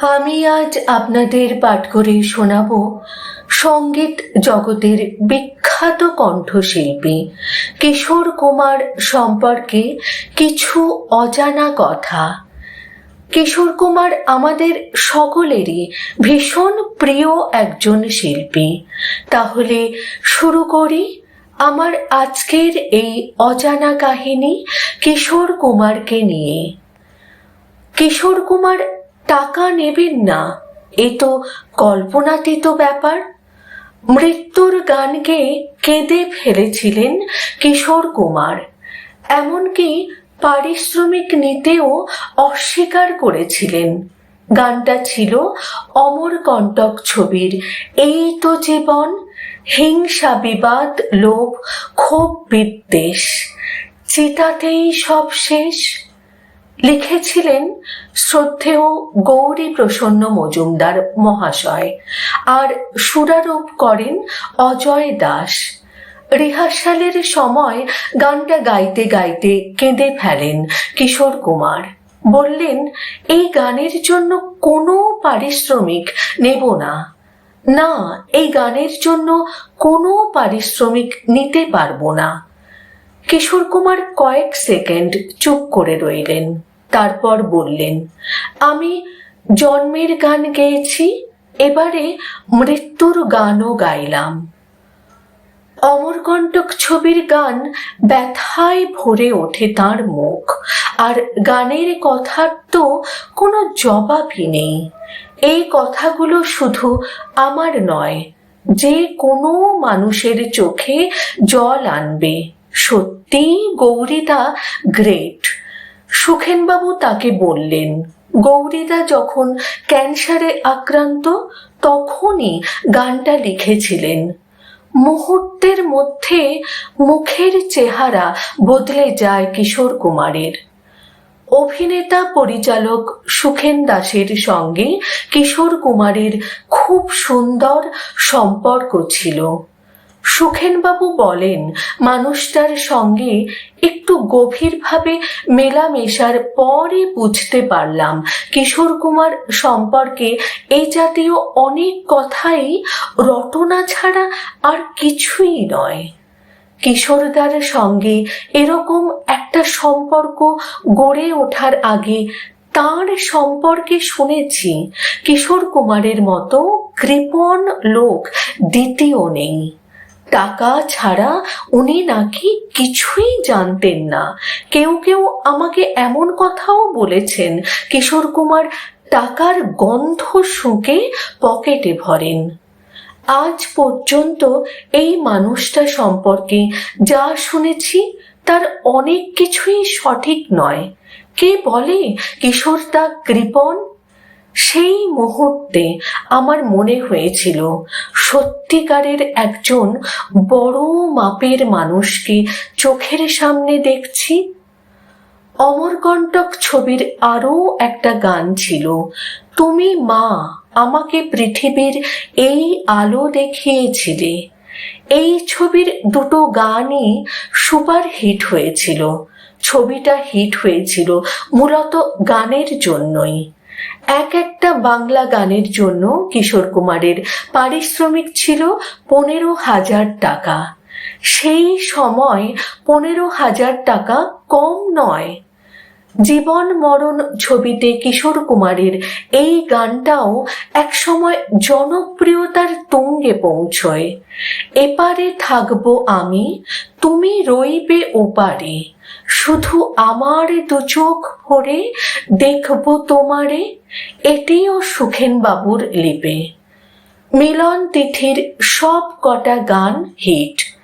আমি আজ আপনাদের পাঠ করে শোনাব সংগীত জগতের বিখ্যাত কণ্ঠশিল্পী কিশোর কুমার সম্পর্কে কিছু অজানা কথা। কিশোর কুমার আমাদের সকলেরই ভীষণ প্রিয় একজন শিল্পী। তাহলে শুরু করি আমার আজকের এই অজানা কাহিনী কিশোর কুমারকে নিয়ে। কিশোর কুমার টাকা নেবেন না, এ তো কল্পনাতীত ব্যাপার। মৃত্যুর গান গেয়ে কেঁদে ফেলেছিলেন কিশোর কুমার। এমনকি পারিশ্রমিক নিতেও অস্বীকার করেছিলেন। গানটা ছিল অমরকণ্টক ছবির এই তো জীবন হিংসা বিবাদ, লোভ, ক্ষোভ বিদ্বেষ। চিতাতেই সব শেষ। লিখেছিলেন শ্রদ্ধেয় গৌরী প্রসন্ন মজুমদার মহাশয় আর সুরারোপ করেন অজয় দাস। রিহার্সালের সময় গানটা গাইতে গাইতে কেঁদে ফেলেন কিশোর কুমার। বললেন, এই গানের জন্য কোনো পারিশ্রমিক নেব না। না, এই গানের জন্য কোনো পারিশ্রমিক নিতে পারব না। কিশোর কুমার কয়েক সেকেন্ড চুপ করে রইলেন। তারপর বললেন, আমি জন্মের গান গেয়েছি, এবারে মৃত্যুর গানও গাইলাম। অমরকণ্টক ছবির গান ব্যথায় ভরে ওঠে তার মুখ, আর গানের কথার তো কোনো জবাবই নেই। এই কথাগুলো শুধু আমার নয়, যে কোনো মানুষের চোখে জল আনবে। সত্যি গৌরীদা গ্রেট। সুখেনবাবু তাকে বললেন, গৌরীদা যখন ক্যান্সারে আক্রান্ত, তখনই গানটা লিখেছিলেন। মুহূর্তের মধ্যে মুখের চেহারা বদলে যায় কিশোর কুমারের। অভিনেতা পরিচালক সুখেন দাসের সঙ্গে কিশোর কুমারের খুব সুন্দর সম্পর্ক ছিল। সুখেনবাবু বলেন, মানুষটার সঙ্গে একটু গভীরভাবে মেলামেশার পরে বুঝতে পারলাম। কিশোর কুমার সম্পর্কে এই জাতীয় অনেক কথাই রটনা ছাড়া আর কিছুই নয়। কিশোরদার সঙ্গে এরকম একটা সম্পর্ক গড়ে ওঠার আগে তার সম্পর্কে শুনেছি, কিশোর কুমারের মতো কৃপণ লোক দ্বিতীয় নেই। টাকা ছাড়া উনি নাকি কিছুই জানতেন না। কেউ কেউ আমাকে এমন কথাও বলেছেন, কিশোর কুমার টাকার গন্ধ শুঁকে পকেটে ভরেন। আজ পর্যন্ত এই মানুষটা সম্পর্কে যা শুনেছি, তার অনেক কিছুই সঠিক নয়। কে বলে কিশোর তা কৃপণ? সেই মুহূর্তে আমার মনে হয়েছিল, সত্যিকারের একজন বড় মাপের মানুষকে চোখের সামনে দেখছি। অমরকণ্টক ছবির আরও একটা গান ছিল, তুমি মা, আমাকে পৃথিবীর এই আলো দেখিয়েছিলে। এই ছবির দুটো গানই সুপার হিট হয়েছিল। ছবিটা হিট হয়েছিল মূলত গানের জন্যই। এক একটা বাংলা গানের জন্য কিশোর কুমারের পারিশ্রমিক ছিল পনেরো হাজার টাকা। সেই সময় পনেরো হাজার টাকা কম নয়। জীবন মরণ ছবিতে কিশোর কুমারের এই গানটাও একসময় জনপ্রিয়তার তুঙ্গে পৌঁছয়। এপারে থাকব আমি, তুমি রইবে ওপারে। শুধু আমার দু চোখ ভরে দেখব তোমারে, এটিও সুখেন বাবুর লিপে। মিলন তিথির সব কটা গান হিট।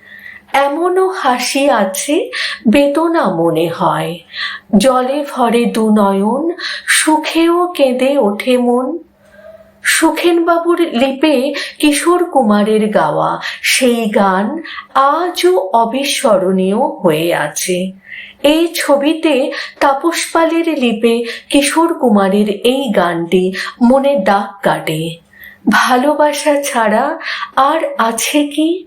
এমনও হাসি আছে বেদনা মনে হয়। জলে ভরে দু নয়ন, সুখেও কেঁদে ওঠে মন। সুখেনবাবুর লিপে কিশোর কুমারের গাওয়া, সেই গান আজও অবিস্মরণীয় হয়ে আছে। এই ছবিতে তাপস পালের লিপে কিশোর কুমারের এই গানটি মনে দাগ কাটে। ভালোবাসা ছাড়া আর আছে কি?